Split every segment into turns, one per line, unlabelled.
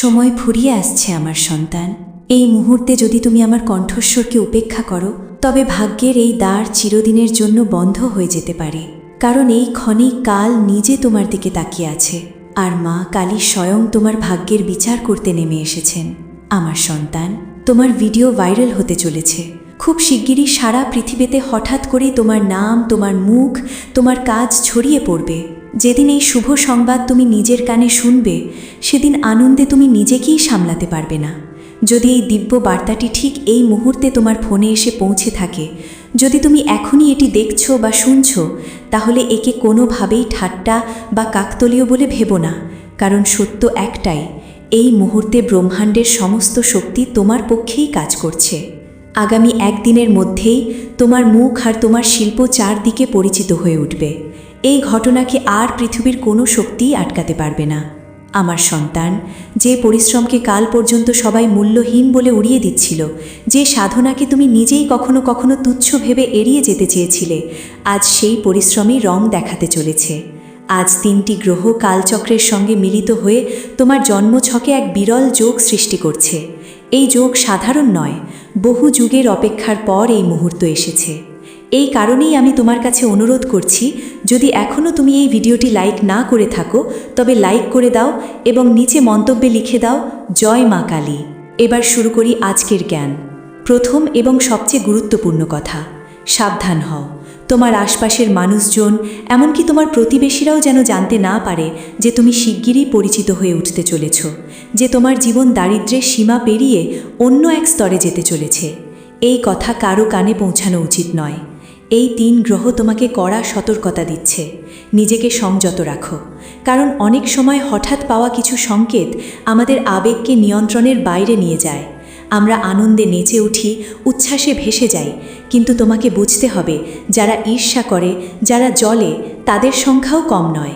সময় ফুরিয়ে আসছে আমার সন্তান। এই মুহূর্তে যদি তুমি আমার কণ্ঠস্বরকে উপেক্ষা করো, তবে ভাগ্যের এই দ্বার চিরদিনের জন্য বন্ধ হয়ে যেতে পারে। কারণ এই ক্ষণেই কাল নিজে তোমার দিকে তাকিয়ে আছে, আর মা কালী স্বয়ং তোমার ভাগ্যের বিচার করতে নেমে এসেছেন। আমার সন্তান, তোমার ভিডিও ভাইরাল হতে চলেছে। খুব শিগগিরই সারা পৃথিবীতে হঠাৎ করেই তোমার নাম, তোমার মুখ, তোমার কাজ ছড়িয়ে পড়বে। যেদিন এই শুভ সংবাদ তুমি নিজের কানে শুনবে, সেদিন আনন্দে তুমি নিজেকেই সামলাতে পারবে না। যদি এই দিব্য বার্তাটি ঠিক এই মুহূর্তে তোমার ফোনে এসে পৌঁছে থাকে, যদি তুমি এখনই এটি দেখছ বা শুনছো, তাহলে একে কোনোভাবেই ঠাট্টা বা কাকতলীয় বলে ভেবো না, কারণ সত্য একটাই, এই মুহূর্তে ব্রহ্মাণ্ডের সমস্ত শক্তি তোমার পক্ষেই কাজ করছে। আগামী একদিনের মধ্যেই তোমার মুখ আর তোমার শিল্প চারদিকে পরিচিত হয়ে উঠবে। এই ঘটনাকে আর পৃথিবীর কোনো শক্তিই আটকাতে পারবে না। আমার সন্তান, যে পরিশ্রমকে কাল পর্যন্ত সবাই মূল্যহীন বলে উড়িয়ে দিচ্ছিল, যে সাধনাকে তুমি নিজেই কখনো কখনো তুচ্ছ ভেবে এড়িয়ে যেতে চেয়েছিলে, আজ সেই পরিশ্রমই রং দেখাতে চলেছে। আজ তিনটি গ্রহ কালচক্রের সঙ্গে মিলিত হয়ে তোমার জন্মছকে এক বিরল যোগ সৃষ্টি করছে। এই যোগ সাধারণ নয়, বহু যুগের অপেক্ষার পর এই মুহূর্ত এসেছে। এই কারণেই আমি তোমার কাছে অনুরোধ করছি, যদি এখনও তুমি এই ভিডিওটি লাইক না করে থাকো, তবে লাইক করে দাও এবং নিচে মন্তব্যে লিখে দাও, জয় মা কালী। এবার শুরু করি আজকের জ্ঞান। প্রথম এবং সবচেয়ে গুরুত্বপূর্ণ কথা, সাবধান হও। তোমার আশপাশের মানুষজন, এমনকি তোমার প্রতিবেশীরাও যেন জানতে না পারে যে তুমি শিগগিরই পরিচিত হয়ে উঠতে চলেছ, যে তোমার জীবন দারিদ্র্যের সীমা পেরিয়ে অন্য এক স্তরে যেতে চলেছে। এই কথা কারও কানে পৌঁছানো উচিত নয়। এই তিন গ্রহ তোমাকে কড়া সতর্কতা দিচ্ছে। নিজেকে সংযত রাখো। কারণ অনেক সময় হঠাৎ পাওয়া কিছু সংকেত আমাদের আবেগকে নিয়ন্ত্রণের বাইরে নিয়ে যায়। আমরা আনন্দে নেচে উঠি, উচ্ছ্বাসে ভেসে যাই। কিন্তু তোমাকে বুঝতে হবে, যারা ঈর্ষা করে, যারা জলে তাদের সংখ্যাও কম নয়।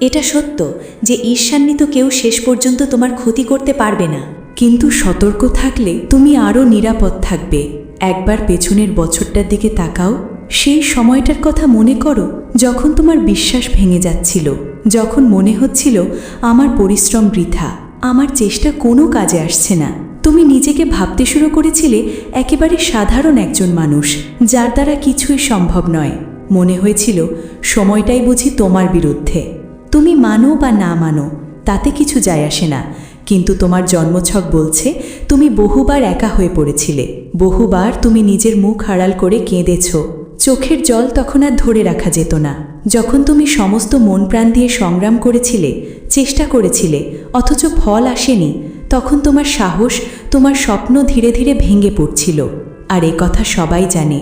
এটা সত্য যে ঈর্ষান্বিত কেউ শেষ পর্যন্ত তোমার ক্ষতি করতে পারবে না।
কিন্তু সতর্ক থাকলে তুমি আরও নিরাপদ থাকবে। একবার পেছনের বছরটার দিকে তাকাও। সেই সময়টার কথা মনে করো যখন তোমার বিশ্বাস ভেঙে যাচ্ছিল, যখন মনে হচ্ছিল আমার পরিশ্রম বৃথা, আমার চেষ্টা কোনো কাজে আসছে না। তুমি নিজেকে ভাবতে শুরু করেছিলে একেবারে সাধারণ একজন মানুষ, যার দ্বারা কিছুই সম্ভব নয়। মনে হয়েছিল সময়টাই বুঝি তোমার বিরুদ্ধে। তুমি মানো বা না মানো, তাতে কিছু যায় আসে না। কিন্তু তোমার জন্মছক বলছে তুমি বহুবার একা হয়ে পড়েছিলে, বহুবার তুমি নিজের মুখ আড়াল করে কেঁদেছ। চোখের জল তখন আর ধরে রাখা যেত না। যখন তুমি সমস্ত মন প্রাণ দিয়ে সংগ্রাম করেছিলে, চেষ্টা করেছিলে, অথচ ফল আসেনি, তখন তোমার সাহস, তোমার স্বপ্ন ধীরে ধীরে ভেঙে পড়ছিল। আর এ কথা সবাই জানে।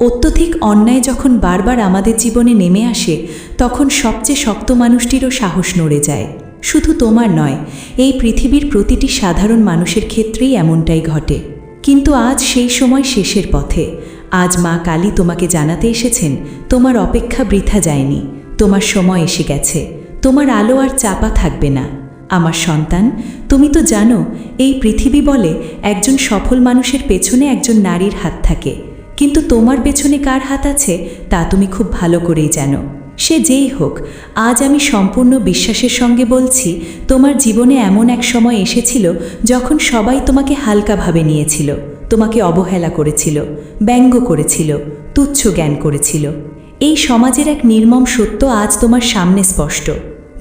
অত্যধিক অন্যায় যখন বারবার আমাদের জীবনে নেমে আসে, তখন সবচেয়ে শক্ত মানুষটিরও সাহস নড়ে যায়। শুধু তোমার নয়, এই পৃথিবীর প্রতিটি সাধারণ মানুষের ক্ষেত্রেই এমনটাই ঘটে। কিন্তু আজ সেই সময় শেষের পথে। আজ মা কালী তোমাকে জানাতে এসেছেন, তোমার অপেক্ষা বৃথা যায়নি, তোমার সময় এসে গেছে, তোমার আলো আর চাপা থাকবে না। আমার সন্তান, তুমি তো জানো, এই পৃথিবী বলে একজন সফল মানুষের পেছনে একজন নারীর হাত থাকে। কিন্তু তোমার পেছনে কার হাত আছে, তা তুমি খুব ভালো করেই জানো। সে যেই হোক, আজ আমি সম্পূর্ণ বিশ্বাসের সঙ্গে বলছি, তোমার জীবনে এমন এক সময় এসেছিল যখন সবাই তোমাকে হালকাভাবে নিয়েছিল। তোমাকে অবহেলা করেছিল, ব্যঙ্গ করেছিল, তুচ্ছ জ্ঞান করেছিল। এই সমাজের এক নির্মম সত্য আজ তোমার সামনে স্পষ্ট।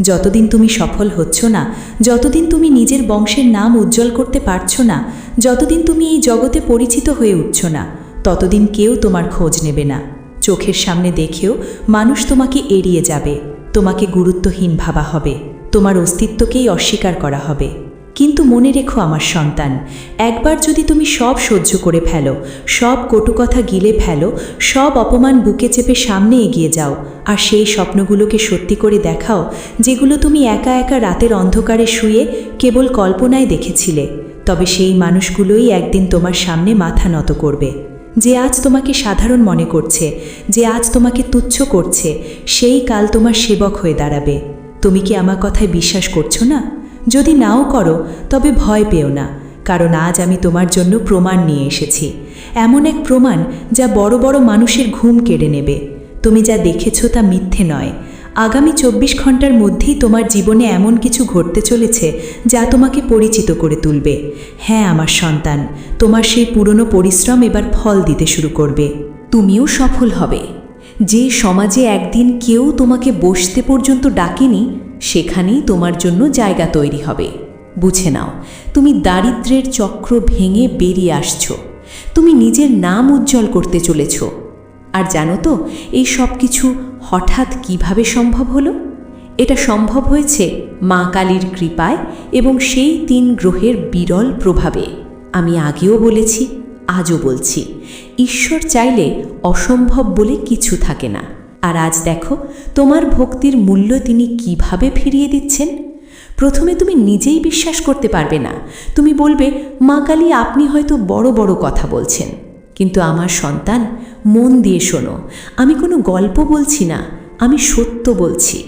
যতদিন তুমি সফল হচ্ছ না, যতদিন তুমি নিজের বংশের নাম উজ্জ্বল করতে পারছ না, যতদিন তুমি এই জগতে পরিচিত হয়ে উঠছ না, ততদিন কেউ তোমার খোঁজ নেবে না। চোখের সামনে দেখেও মানুষ তোমাকে এড়িয়ে যাবে, তোমাকে গুরুত্বহীন ভাবা হবে, তোমার অস্তিত্বকেই অস্বীকার করা হবে। কিন্তু মনে রেখো আমার সন্তান, একবার যদি তুমি সব সহ্য করে ফেলো, সব কটু কথা গিলে ফেলো, সব অপমান বুকে চেপে সামনে এগিয়ে যাও, আর সেই স্বপ্নগুলোকে সত্যি করে দেখাও, যেগুলো তুমি একা একা রাতের অন্ধকারে শুয়ে কেবল কল্পনায় দেখেছিলে। তবে সেই মানুষগুলোই একদিন তোমার সামনে মাথা নত করবে। যে আজ তোমাকে সাধারণ মনে করছে, যে আজ তোমাকে তুচ্ছ করছে, সেই কাল তোমার সেবক হয়ে দাঁড়াবে। তুমি কি আমার কথায় বিশ্বাস করছ না? যদি নাও করো, তবে ভয় পেও না, কারণ আজ আমি তোমার জন্য প্রমাণ নিয়ে এসেছি। এমন এক প্রমাণ যা বড় বড় মানুষের ঘুম কেড়ে নেবে। তুমি যা দেখেছ তা মিথ্যে নয়। আগামী চব্বিশ ঘণ্টার মধ্যেই তোমার জীবনে এমন কিছু ঘটতে চলেছে যা তোমাকে পরিচিত করে তুলবে। হ্যাঁ আমার সন্তান, তোমার সেই পুরনো পরিশ্রম এবার ফল দিতে শুরু করবে।
তুমিও সফল হবে। যে সমাজে একদিন কেউ তোমাকে বসতে পর্যন্ত ডাকেনি সেখানেই তোমার জন্য জায়গা তৈরি হবে। বুঝে নাও, তুমি দারিদ্র্যের চক্র ভেঙে বেরিয়ে আসছো। তুমি নিজের নাম উজ্জ্বল করতে চলেছ। আর জানো তো, এই সব কিছু হঠাৎ কীভাবে সম্ভব হলো? এটা সম্ভব হয়েছে মা কালীর কৃপায় এবং সেই তিন গ্রহের বিরল প্রভাবে। আমি আগেও বলেছি, আজও বলছি, ঈশ্বর চাইলে অসম্ভব বলে কিছু থাকে না। আর আজ দেখো, তোমার ভক্তির মূল্য তিনি কীভাবে ফিরিয়ে দিচ্ছেন? প্রথমে তুমি নিজেই বিশ্বাস করতে পারবে না। তুমি বলবে, মা কালী, আপনি হয়তো বড় বড় কথা বলছেন। কিন্তু আমার সন্তান, মন দিয়ে শোনো, আমি কোনো গল্প বলছি না, আমি সত্য বলছি।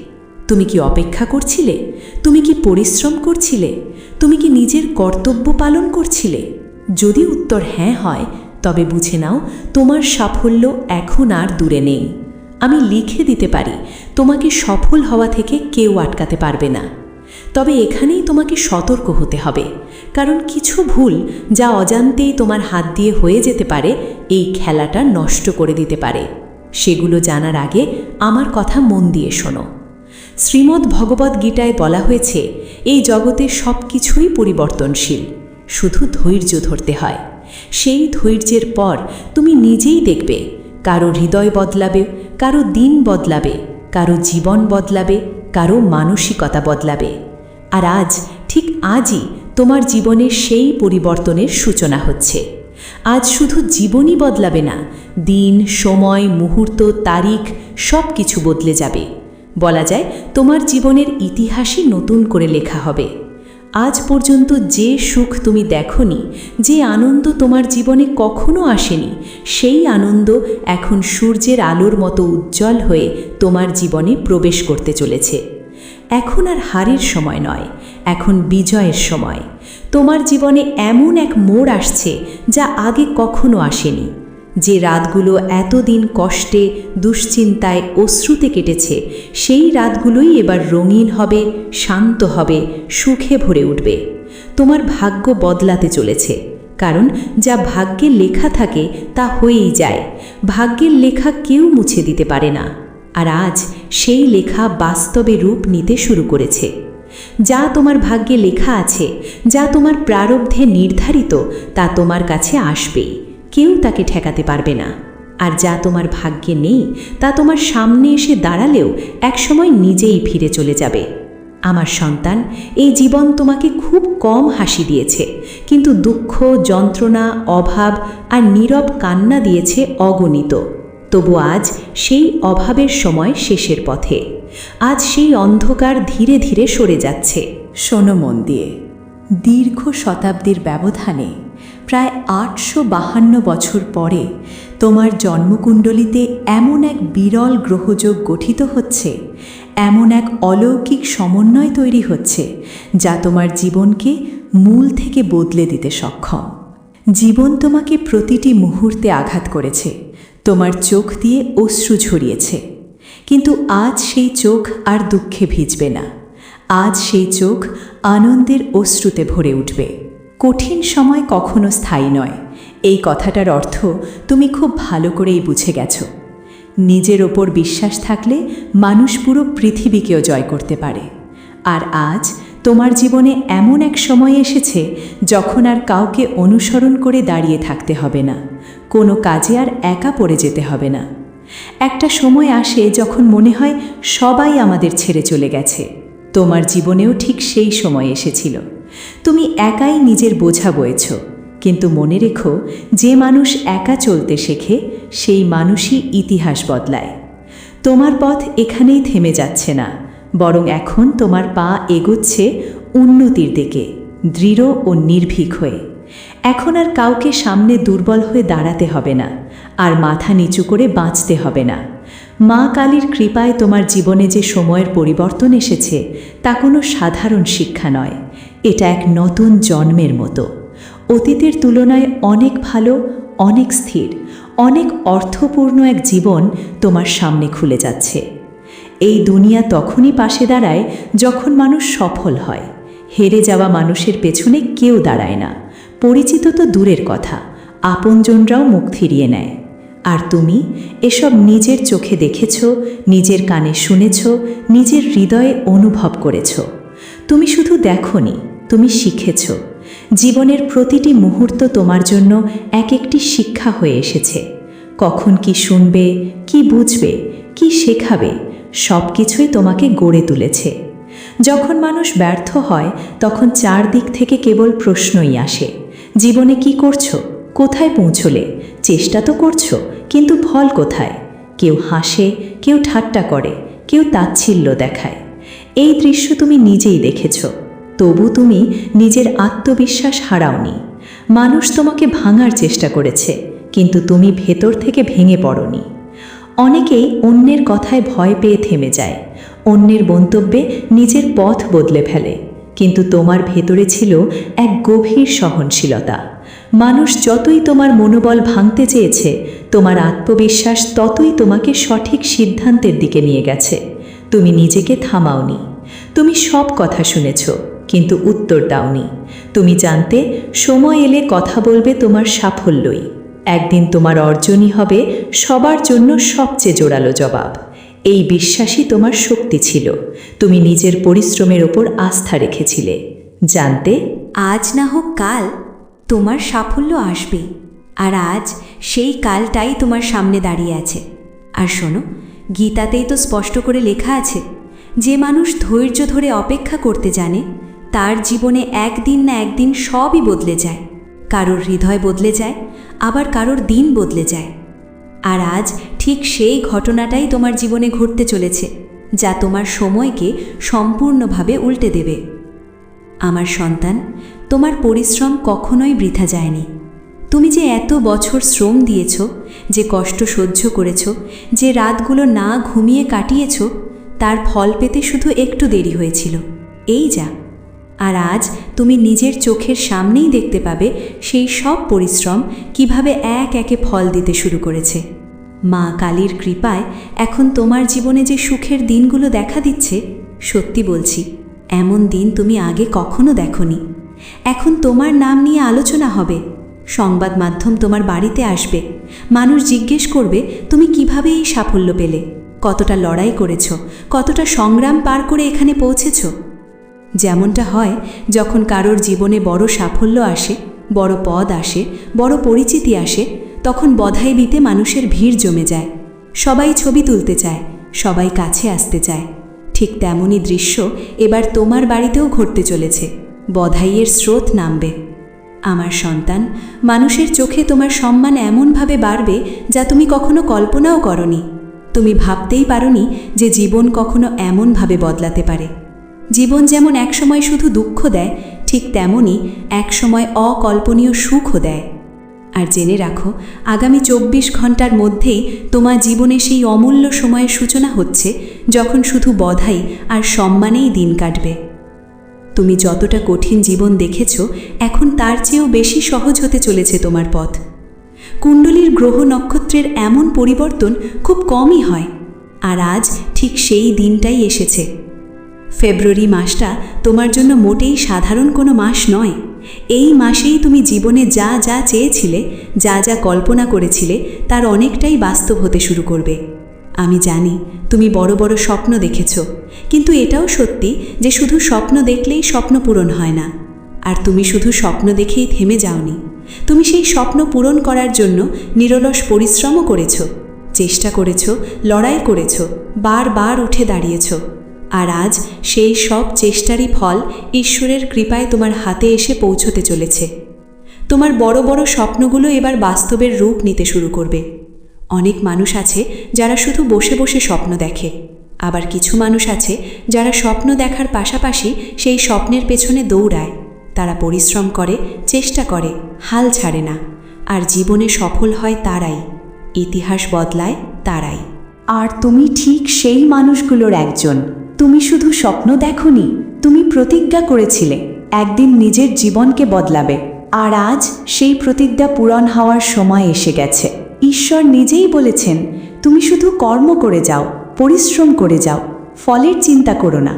তুমি কি অপেক্ষা করছিলে? তুমি কি পরিশ্রম করছিলে? তুমি কি নিজের কর্তব্য পালন করছিলে? যদি উত্তর হ্যাঁ হয়, তবে বুঝে নাও, তোমার সাফল্য এখন আর দূরে নেই। আমি লিখে দিতে পারি। তোমাকে সফল হওয়া থেকে কেউ আটকাতে পারবে না। তবে এখানেই তোমাকে সতর্ক হতে হবে। কারণ কিছু ভুল যা অজান্তেই তোমার হাত দিয়ে হয়ে যেতে পারে, এই খেলাটা নষ্ট করে দিতে পারে। সেগুলো জানার আগে আমার কথা মন দিয়ে শোনো। শ্রীমদ্ ভগবদ্ গীতায় বলা হয়েছে, এই জগতে সব কিছুই পরিবর্তনশীল, শুধু ধৈর্য ধরতে হয়। সেই ধৈর্যের পর তুমি নিজেই দেখবে কারও হৃদয় বদলাবে, কারও দিন বদলাবে, কারও জীবন বদলাবে, কারও মানসিকতা বদলাবে। আর আজ, ঠিক আজই তোমার জীবনে সেই পরিবর্তনের সূচনা হচ্ছে। আজ শুধু জীবনই বদলাবে না, দিন, সময়, মুহূর্ত, তারিখ সব কিছু বদলে যাবে। বলা যায় তোমার জীবনের ইতিহাসই নতুন করে লেখা হবে। আজ পর্যন্ত যে সুখ তুমি দেখনি, যে আনন্দ তোমার জীবনে কখনো আসেনি, সেই আনন্দ এখন সূর্যের আলোর মতো উজ্জ্বল হয়ে তোমার জীবনে প্রবেশ করতে চলেছে। এখন আর হারের সময় নয়, এখন বিজয়ের সময়। তোমার জীবনে এমন এক মোড় আসছে যা আগে কখনো আসেনি। যে রাতগুলো এতদিন কষ্টে, দুশ্চিন্তায় অশ্রুতে কেটেছে, সেই রাতগুলোই এবার রঙিন হবে, শান্ত হবে, সুখে ভরে উঠবে। তোমার ভাগ্য বদলাতে চলেছে, কারণ যা ভাগ্যে লেখা থাকে তা হয়েই যায়। ভাগ্যের লেখা কেউ মুছে দিতে পারে না। আর আজ সেই লেখা বাস্তবে রূপ নিতে শুরু করেছে। যা তোমার ভাগ্যে লেখা আছে, যা তোমার প্রারব্ধে নির্ধারিত, তা তোমার কাছে আসবেই। কেউ তাকে ঠেকাতে পারবে না। আর যা তোমার ভাগ্যে নেই, তা তোমার সামনে এসে দাঁড়ালেও একসময় নিজেই ফিরে চলে যাবে। আমার সন্তান, এই জীবন তোমাকে খুব কম হাসি দিয়েছে, কিন্তু দুঃখ, যন্ত্রণা, অভাব আর নীরব কান্না দিয়েছে অগণিত। তবু আজ সেই অভাবের সময় শেষের পথে। আজ সেই অন্ধকার ধীরে ধীরে সরে যাচ্ছে।
শোনো মন দিয়ে দীর্ঘ শতাব্দীর ব্যবধানে প্রায় আটশো বাহান্ন বছর পরে তোমার জন্মকুণ্ডলিতে এমন এক বিরল গ্রহযোগ গঠিত হচ্ছে, এমন এক অলৌকিক সমন্বয় তৈরি হচ্ছে, যা তোমার জীবনকে মূল থেকে বদলে দিতে সক্ষম। জীবন তোমাকে প্রতিটি মুহূর্তে আঘাত করেছে, তোমার চোখ দিয়ে অশ্রু ঝরিয়েছে। কিন্তু আজ সেই চোখ আর দুঃখে ভিজবে না, আজ সেই চোখ আনন্দের অশ্রুতে ভরে উঠবে। কঠিন সময় কখনো স্থায়ী নয়। এই কথাটার অর্থ তুমি খুব ভালো করেই বুঝে গেছো। নিজের ওপর বিশ্বাস থাকলে মানুষ পুরো পৃথিবীকেও জয় করতে পারে। আর আজ তোমার জীবনে এমন এক সময় এসেছে যখন আর কাউকে অনুসরণ করে দাঁড়িয়ে থাকতে হবে না। কোনো কাজে আর একা পড়ে যেতে হবে না। একটা সময় আসে যখন মনে হয় সবাই আমাদের ছেড়ে চলে গেছে। তোমার জীবনেও ঠিক সেই সময় এসেছিল। তুমি একাই নিজের বোঝা বয়েছ। কিন্তু মনে রেখো, যে মানুষ একা চলতে শেখে, সেই মানুষই ইতিহাস বদলায়। তোমার পথ এখানেই থেমে যাচ্ছে না, বরং এখন তোমার পা এগোচ্ছে উন্নতির দিকে, দৃঢ় ও নির্ভীক হয়ে। এখন আর কাউকে সামনে দুর্বল হয়ে দাঁড়াতে হবে না, আর মাথা নিচু করে বাঁচতে হবে না। মা কালীর কৃপায় তোমার জীবনে যে সময়ের পরিবর্তন এসেছে, তা কোনো সাধারণ শিক্ষা নয়। এটা এক নতুন জন্মের মতো। অতীতের তুলনায় অনেক ভালো, অনেক স্থির, অনেক অর্থপূর্ণ এক জীবন তোমার সামনে খুলে যাচ্ছে। এই দুনিয়া তখনই পাশে দাঁড়ায় যখন মানুষ সফল হয়। হেরে যাওয়া মানুষের পেছনে কেউ দাঁড়ায় না। পরিচিত তো দূরের কথা, আপনজনরাও মুখ ফিরিয়ে নেয়। আর তুমি এসব নিজের চোখে দেখেছ, নিজের কানে শুনেছ, নিজের হৃদয়ে অনুভব করেছ। তুমি শুধু দেখনি, তুমি শিখেছ। জীবনের প্রতিটি মুহূর্ত তোমার জন্য এক একটি শিক্ষা হয়ে এসেছে। কখন কি শুনবে, কি বুঝবে, কি শেখাবে সব কিছুই তোমাকে গড়ে তুলেছে। যখন মানুষ ব্যর্থ হয়, তখন চারদিক থেকে কেবল প্রশ্নই আসে, জীবনে কি করছ, কোথায় পৌঁছলে, চেষ্টা তো করছ, কিন্তু ফল কোথায়? কেউ হাসে, কেউ ঠাট্টা করে, কেউ তাচ্ছিল্য দেখায়। এই দৃশ্য তুমি নিজেই দেখেছ। তবু তুমি নিজের আত্মবিশ্বাস হারাওনি। মানুষ তোমাকে ভাঙার চেষ্টা করেছে, কিন্তু তুমি ভেতর থেকে ভেঙে পড়নি। অনেকেই অন্যের কথায় ভয় পেয়ে থেমে যায়। অন্যের মন্তব্যে নিজের পথ বদলে ফেলে। কিন্তু তোমার ভেতরে ছিল এক গভীর সহনশীলতা। মানুষ যতই তোমার মনোবল ভাঙতে চেয়েছে, তোমার আত্মবিশ্বাস ততই তোমাকে সঠিক সিদ্ধান্তের দিকে নিয়ে গেছে। তুমি নিজেকে থামাওনি। তুমি সব কথা শুনেছ, কিন্তু উত্তর দাওনি। তুমি জানতে সময় এলে কথা বলবে তোমার সাফল্যই। একদিন তোমার অর্জনই হবে সবার জন্য সবচেয়ে জোরালো জবাব। এই বিশ্বাসই তোমার শক্তি ছিল। তুমি নিজের পরিশ্রমের ওপর আস্থা রেখেছিলে। জানতে
আজ না হোক কাল তোমার সাফল্য আসবে। আর আজ সেই কালটাই তোমার সামনে দাঁড়িয়ে আছে। আর শোনো গীতাতেই তো স্পষ্ট করে লেখা আছে, যে মানুষ ধৈর্য ধরে অপেক্ষা করতে জানে, তার জীবনে একদিন না একদিন সবই বদলে যায়। কারোর হৃদয় বদলে যায়, আবার কারোর দিন বদলে যায়। আর আজ ঠিক সেই ঘটনাটাই তোমার জীবনে ঘটতে চলেছে, যা তোমার সময়কে সম্পূর্ণভাবে উল্টে দেবে। আমার সন্তান, তোমার পরিশ্রম কখনোই বৃথা যায়নি। তুমি যে এত বছর শ্রম দিয়েছ যে কষ্ট সহ্য করেছ, যে রাতগুলো না ঘুমিয়ে কাটিয়েছ, তার ফল পেতে শুধু একটু দেরি হয়েছিল। এই যা। আর আজ তুমি নিজের চোখের সামনেই দেখতে পাবে সেই সব পরিশ্রম কীভাবে এক একে ফল দিতে শুরু করেছে। মা কালীর কৃপায় এখন তোমার জীবনে যে সুখের দিনগুলো দেখা দিচ্ছে, সত্যি বলছি, এমন দিন তুমি আগে কখনো দেখনি। এখন তোমার নাম নিয়ে আলোচনা হবে। সংবাদ মাধ্যম তোমার বাড়িতে আসবে। মানুষ জিজ্ঞেস করবে, তুমি কীভাবে এই সাফল্য পেলে? কতটা লড়াই করেছ? কতটা সংগ্রাম পার করে এখানে পৌঁছেছ? যেমনটা হয়, যখন কারোর জীবনে বড় সাফল্য আসে, বড় পদ আসে, বড় পরিচিতি আসে, তখন বধাই দিতে মানুষের ভিড় জমে যায়। সবাই ছবি তুলতে চায়, সবাই কাছে আসতে চায়। ঠিক তেমনই দৃশ্য এবার তোমার বাড়িতেও ঘটতে চলেছে। বধাইয়ের স্রোত নামবে। আমার সন্তান, মানুষের চোখে তোমার সম্মান এমনভাবে বাড়বে যা তুমি কখনো কল্পনাও করনি। তুমি ভাবতেই পারোনি যে জীবন কখনো এমনভাবে বদলাতে পারে। জীবন যেমন একসময় শুধু দুঃখ দেয়, ঠিক তেমনই একসময় অকল্পনীয় সুখও দেয়। আর জেনে রাখো, আগামী চব্বিশ ঘণ্টার মধ্যেই তোমার জীবনে সেই অমূল্য সময়ের সূচনা হচ্ছে যখন শুধু বধাই আর সম্মানেই দিন কাটবে। তুমি যতটা কঠিন জীবন দেখেছ, এখন তার চেয়েও বেশি সহজ হতে চলেছে তোমার পথ। কুণ্ডলীর গ্রহ নক্ষত্রের এমন পরিবর্তন খুব কমই হয়, আর আজ ঠিক সেই দিনটাই এসেছে। ফেব্রুয়ারি মাসটা তোমার জন্য মোটেই সাধারণ কোনো মাস নয়। এই মাসেই তুমি জীবনে যা যা চেয়েছিলে, যা যা কল্পনা করেছিলে, তার অনেকটাই বাস্তব হতে শুরু করবে। আমি জানি, তুমি বড় বড় স্বপ্ন দেখেছ। কিন্তু এটাও সত্যি যে শুধু স্বপ্ন দেখলেই স্বপ্ন পূরণ হয় না। আর তুমি শুধু স্বপ্ন দেখেই থেমে যাওনি। তুমি সেই স্বপ্ন পূরণ করার জন্য নিরলস পরিশ্রমও করেছ। চেষ্টা করেছ, লড়াই করেছ, বারবার উঠে দাঁড়িয়েছ। আর আজ সেই সব চেষ্টারই ফল ঈশ্বরের কৃপায় তোমার হাতে এসে পৌঁছতে চলেছে। তোমার বড় বড় স্বপ্নগুলো এবার বাস্তবের রূপ নিতে শুরু করবে। অনেক মানুষ আছে যারা শুধু বসে বসে স্বপ্ন দেখে। আবার কিছু মানুষ আছে যারা স্বপ্ন দেখার পাশাপাশি সেই স্বপ্নের পেছনে দৌড়ায়। তারা পরিশ্রম করে, চেষ্টা করে, হাল ছাড়ে না। আর জীবনে সফল হয় তারাই। ইতিহাস বদলায় তারাই।
আর তুমি ঠিক সেই মানুষগুলোর একজন। তুমি শুধু স্বপ্ন দেখনি, তুমি প্রতিজ্ঞা করেছিলে, একদিন নিজের জীবনকে বদলাবে। আর আজ সেই প্রতিজ্ঞা পূরণ হওয়ার সময় এসে গেছে। ঈশ্বর নিজেই বলেছেন, তুমি শুধু কর্ম করে যাও, পরিশ্রম করে যাও, ফলের চিন্তা করো না,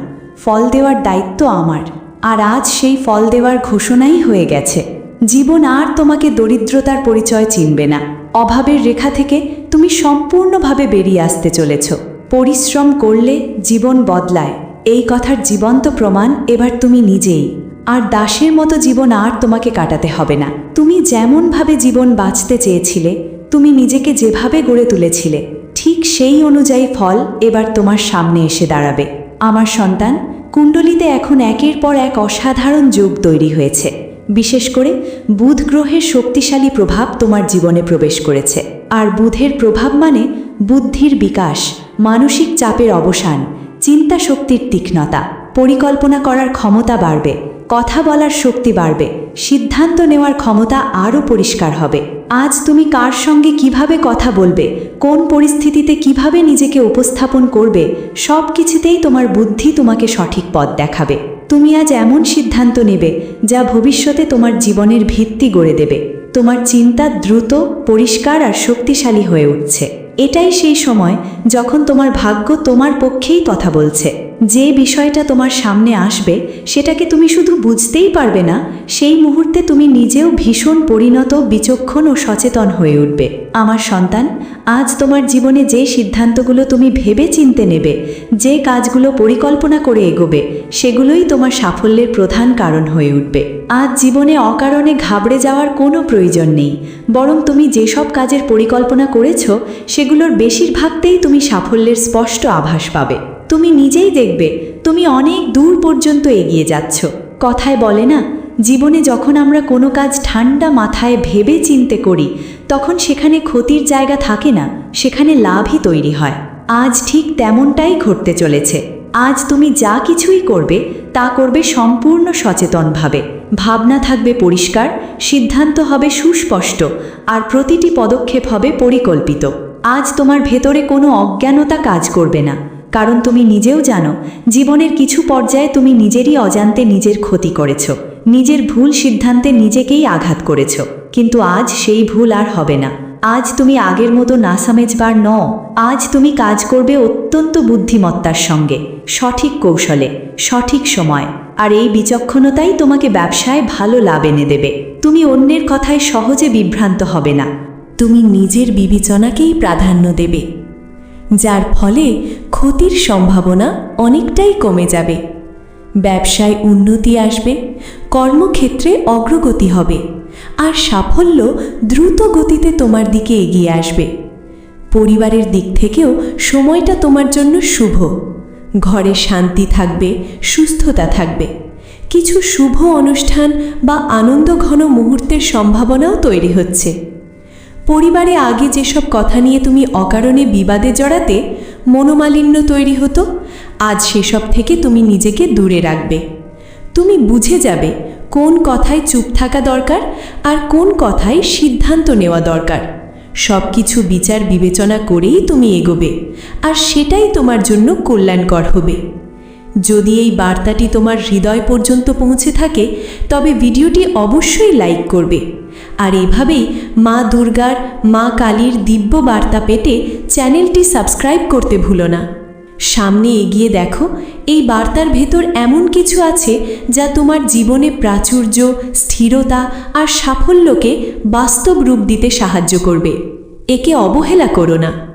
ফল দেওয়ার দায়িত্ব আমার। আর আজ সেই ফল দেওয়ার ঘোষণাই হয়ে গেছে। জীবন আর তোমাকে দরিদ্রতার পরিচয় চিনবে না। অভাবের রেখা থেকে তুমি সম্পূর্ণভাবে বেরিয়ে আসতে চলেছ। পরিশ্রম করলে জীবন বদলায়। এই কথার জীবন্ত প্রমাণ এবার তুমি নিজেই। আর দাসের মতো জীবন আর তোমাকে কাটাতে হবে না। তুমি যেমনভাবে জীবন বাঁচতে চেয়েছিলে তুমি নিজেকে যেভাবে গড়ে তুলেছিলে, ঠিক সেই অনুযায়ী ফল এবার তোমার সামনে এসে দাঁড়াবে। আমার সন্তান, কুণ্ডলিতে এখন একের পর এক অসাধারণ যুগ তৈরি হয়েছে। বিশেষ করে বুধ গ্রহের শক্তিশালী প্রভাব তোমার জীবনে প্রবেশ করেছে। আর বুধের প্রভাব মানে বুদ্ধির বিকাশ, মানসিক চাপের অবসান চিন্তা শক্তির তীক্ষ্ণতা, পরিকল্পনা করার ক্ষমতা বাড়বে, কথা বলার শক্তি বাড়বে সিদ্ধান্ত নেওয়ার ক্ষমতা আরও পরিষ্কার হবে। আজ তুমি কার সঙ্গে কীভাবে কথা বলবে, কোন পরিস্থিতিতে কীভাবে নিজেকে উপস্থাপন করবে, সব কিছুতেই তোমার বুদ্ধি তোমাকে সঠিক পথ দেখাবে। তুমি আজ এমন সিদ্ধান্ত নেবে যা ভবিষ্যতে তোমার জীবনের ভিত্তি গড়ে দেবে। তোমার চিন্তা দ্রুত, পরিষ্কার আর শক্তিশালী হয়ে উঠছে। এটাই সেই সময় যখন তোমার ভাগ্য তোমার পক্ষেই কথা বলছে। যে বিষয়টা তোমার সামনে আসবে, সেটাকে তুমি শুধু বুঝতেই পারবে না, সেই মুহূর্তে তুমি নিজেও ভীষণ পরিণত, বিচক্ষণ ও সচেতন হয়ে উঠবে। আমার সন্তান, আজ তোমার জীবনে যে সিদ্ধান্তগুলো তুমি ভেবে চিনতে নেবে, যে কাজগুলো পরিকল্পনা করে এগোবে, সেগুলোই তোমার সাফল্যের প্রধান কারণ হয়ে উঠবে। আজ জীবনে অকারণে ঘাবড়ে যাওয়ার কোনো প্রয়োজন নেই, বরং তুমি যেসব কাজের পরিকল্পনা করেছ, সেগুলোর বেশিরভাগতেই তুমি সাফল্যের স্পষ্ট আভাস পাবে। তুমি নিজেই দেখবে, তুমি অনেক দূর পর্যন্ত এগিয়ে যাচ্ছ। কথায় বলে না, জীবনে যখন আমরা কোনো কাজ ঠান্ডা মাথায় ভেবে চিনতে করি, তখন সেখানে ক্ষতির জায়গা থাকে না, সেখানে লাভই তৈরি হয়। আজ ঠিক তেমনটাই ঘটতে চলেছে। আজ তুমি যা কিছুই করবে, তা করবে সম্পূর্ণ সচেতনভাবে। ভাবনা থাকবে পরিষ্কার, সিদ্ধান্ত হবে সুস্পষ্ট, আর প্রতিটি পদক্ষেপ হবে পরিকল্পিত। আজ তোমার ভেতরে কোনো অজ্ঞানতা কাজ করবে না। কারণ তুমি নিজেও জানো, জীবনের কিছু পর্যায়ে তুমি নিজেরই অজান্তে নিজের ক্ষতি করেছ, নিজের ভুল সিদ্ধান্তে নিজেকেই আঘাত করেছ। কিন্তু আজ সেই ভুল আর হবে না। আজ তুমি আগের মতো না সামেজবার ন আজ তুমি কাজ করবে অত্যন্ত বুদ্ধিমত্তার সঙ্গে, সঠিক কৌশলে, সঠিক সময়। আর এই বিচক্ষণতাই তোমাকে ব্যবসায় ভালো লাভ এনে দেবে। তুমি অন্যের কথায় সহজে বিভ্রান্ত হবে না।
তুমি নিজের বিবেচনাকেই প্রাধান্য দেবে। যার ফলে ক্ষতির সম্ভাবনা অনেকটাই কমে যাবে। ব্যবসায় উন্নতি আসবে, কর্মক্ষেত্রে অগ্রগতি হবে, আর সাফল্য দ্রুত গতিতে তোমার দিকে এগিয়ে আসবে। পরিবারের দিক থেকেও সময়টা তোমার জন্য শুভ। ঘরে শান্তি থাকবে, সুস্থতা থাকবে। কিছু শুভ অনুষ্ঠান বা আনন্দঘন মুহূর্তের সম্ভাবনাও তৈরি হচ্ছে। পরিবারে আগে যেসব কথা নিয়ে তুমি অকারণে বিবাদে জড়াতে মনোমালিন্য তৈরি হতো, আজ সেসব থেকে তুমি নিজেকে দূরে রাখবে। তুমি বুঝে যাবে কোন কথায় চুপ থাকা দরকার আর কোন কথায় সিদ্ধান্ত নেওয়া দরকার। সব কিছু বিচার বিবেচনা করেই তুমি এগোবে, আর সেটাই তোমার জন্য কল্যাণকর হবে। যদি এই বার্তাটি তোমার হৃদয় পর্যন্ত পৌঁছে থাকে, তবে ভিডিওটি অবশ্যই লাইক করবে। আর এভাবেই মা দুর্গার, মা কালীর দিব্য বার্তা পেতে চ্যানেলটি সাবস্ক্রাইব করতে ভুলো না। সামনে এগিয়ে দেখো, এই বার্তার ভেতর এমন কিছু আছে যা তোমার জীবনে প্রাচুর্য, স্থিরতা আর সাফল্যকে বাস্তব রূপ দিতে সাহায্য করবে। একে অবহেলা করো না।